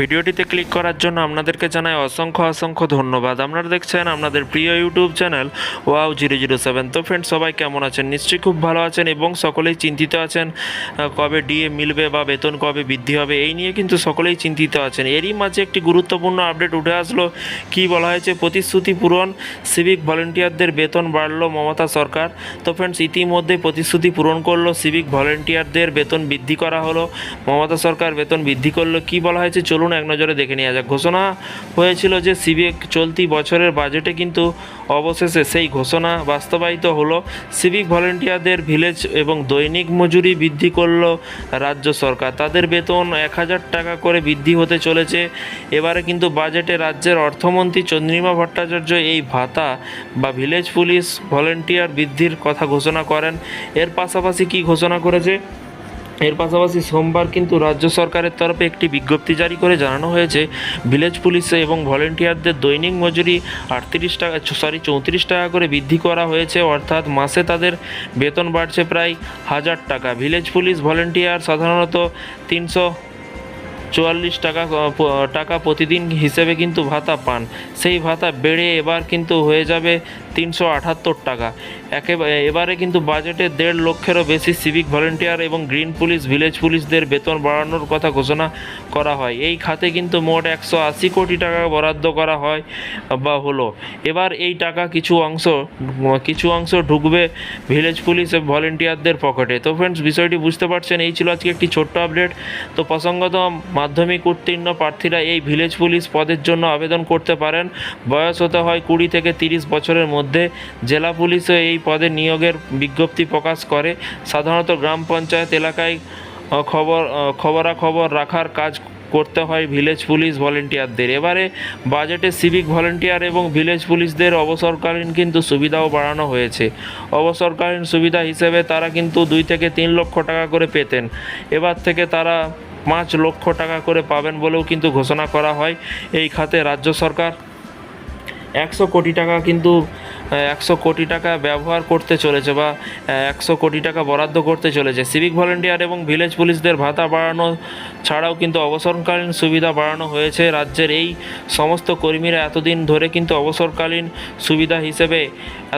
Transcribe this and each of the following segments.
ভিডিওটিতে ক্লিক করার জন্য আপনাদেরকে জানাই অসংখ্য অসংখ্য ধন্যবাদ। আপনারা দেখছেন আপনাদের প্রিয় YouTube channel wow zero zero seven. তো ফ্রেন্ডস সবাই কেমন আছেন? নিশ্চয়ই খুব ভালো আছেন এবং সকলেই চিন্তিত আছেন কবে ডিএ মিলবে বা বেতন কবে বৃদ্ধি হবে, এই নিয়ে কিন্তু সকলেই চিন্তিত আছেন। এরই মাঝে একটি গুরুত্বপূর্ণ আপডেট উঠে আসলো। কি বলা হয়েছে? প্রতিশ্রুতি পূরণ সিভিক ভলেন্টিয়ারদের বেতন বাড়লো মমতা সরকার। তো ফ্রেন্ডস ইতিমধ্যে প্রতিশ্রুতি পূরণ করল সিভিক ভলেন্টিয়ারদের বেতন বৃদ্ধি করা হলো। মমতা সরকার বেতন বৃদ্ধি করল, কি বলা হয়েছে? চলুন এক নজরে দেখে নেওয়া যাক। ঘোষণা হয়েছিল যে সিভিক চলতি বছরের বাজেটে কিন্তু অবশেষে সেই ঘোষণা বাস্তবায়িত হলো। সিভিক ভলেন্টিয়ারদের ভিলেজ এবং দৈনিক মজুরি বৃদ্ধি করল রাজ্য সরকার। তাদের বেতন এক হাজার টাকা করে বৃদ্ধি হতে চলেছে। এবারে কিন্তু বাজেটে রাজ্যের অর্থমন্ত্রী চন্দ্রিমা ভট্টাচার্য এই ভাতা বা ভিলেজ পুলিশ ভলেন্টিয়ার বৃদ্ধির কথা ঘোষণা করেন। এর পাশাপাশি কি ঘোষণা করেছে? এর পাশাপাশি সোমবার কিন্তু রাজ্য সরকারের তরফে একটি বিজ্ঞপ্তি জারি করে জানানো হয়েছে, ভিলেজ পুলিশে এবং ভলেন্টিয়ারদের দৈনিক মজুরি আটত্রিশ টাকা সরি চৌত্রিশ টাকা করে বৃদ্ধি করা হয়েছে, অর্থাৎ মাসে তাদের বেতন বাড়ছে প্রায় হাজার টাকা। ভিলেজ পুলিশ ভলেন্টিয়ার সাধারণত তিনশো চুয়াল্লিশ টাকা টাকা প্রতিদিন হিসেবে কিন্তু ভাতা পান। সেই ভাতা বেড়ে এবার কিন্তু হয়ে যাবে তিনশো আটাত্তর টাকা। একেবারে এবারে কিন্তু বাজেটে দেড় লক্ষেরও বেশি সিভিক ভলেন্টিয়ার এবং গ্রিন পুলিশ ভিলেজ পুলিশদের বেতন বাড়ানোর কথা ঘোষণা করা হয়। এই খাতে কিন্তু মোট একশো আশি কোটি টাকা বরাদ্দ করা হয় বা হলো। এবার এই টাকা কিছু অংশ কিছু অংশ ঢুকবে ভিলেজ পুলিশ ভলেন্টিয়ারদের পকেটে। তো ফ্রেন্ডস বিষয়টি বুঝতে পারছেন, এই ছিল আজকে একটি ছোট্ট আপডেট তো প্রসঙ্গত, মাধ্যমিক উত্তীর্ণ প্রার্থীরা এই ভিলেজ পুলিশ পদের জন্য আবেদন করতে পারেন। বয়স হতে হয় কুড়ি থেকে তিরিশ বছরের মধ্যে। জেলা পুলিশও এই পদে নিয়োগের বিজ্ঞপ্তি প্রকাশ করে। সাধারণত গ্রাম পঞ্চায়েত এলাকায় খবর খবরাখবর রাখার কাজ করতে হয় ভিলেজ পুলিশ ভলেন্টিয়ারদের। এবারে বাজেটে সিভিক ভলেন্টিয়ার এবং ভিলেজ পুলিশদের অবসরকালীন কিন্তু সুবিধাও বাড়ানো হয়েছে। অবসরকালীন সুবিধা হিসেবে তারা কিন্তু দুই থেকে তিন লক্ষ টাকা করে পেতেন। এবার থেকে তারা পাঁচ লক্ষ টাকা করে পাবেন বলেও কিন্তু ঘোষণা করা হয় এই খাতে রাজ্য সরকার। একশো কোটি টাকা কিন্তু একশো কোটি টাকা ব্যবহার করতে চলেছে বা একশো কোটি টাকা বরাদ্দ করতে চলেছে। সিভিক ভলেন্টিয়ার এবং ভিলেজ পুলিশদের ভাতা বাড়ানো ছাড়াও কিন্তু অবসরকালীন সুবিধা বাড়ানো হয়েছে। রাজ্যের এই সমস্ত কর্মীরা এতদিন ধরে কিন্তু অবসরকালীন সুবিধা হিসেবে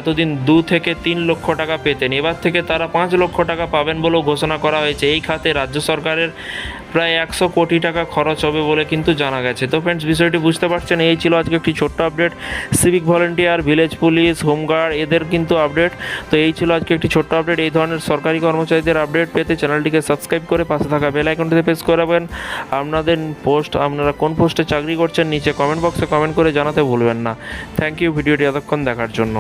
এতদিন দু থেকে তিন লক্ষ টাকা পেতেন। এবার থেকে তারা পাঁচ লক্ষ টাকা পাবেন বলেও ঘোষণা করা হয়েছে। এই খাতে রাজ্য সরকারের প্রায় একশো কোটি টাকা খরচ হবে বলে কিন্তু জানা গেছে। তো ফ্রেন্ডস বিষয়টি বুঝতে পারছেন, এই ছিল আজকে একটি ছোট্ট update civic volunteer village police home guard এদের কিন্তু আপডেট তো এই ছিল আজকে একটি ছোট্ট আপডেট এই ধরনের সরকারি কর্মচারীদের আপডেট পেতে চ্যানেলটিকে সাবস্ক্রাইব করে পাশে থাকা বেল আইকনটিতে প্রেস করাবেন আপনাদের পোস্ট আপনারা কোন পোস্টে চাকরি করছেন, নিচে কমেন্ট বক্সে কমেন্ট করে জানাতে ভুলবেন না। থ্যাংক ইউ ভিডিওটি এতক্ষণ দেখার জন্য।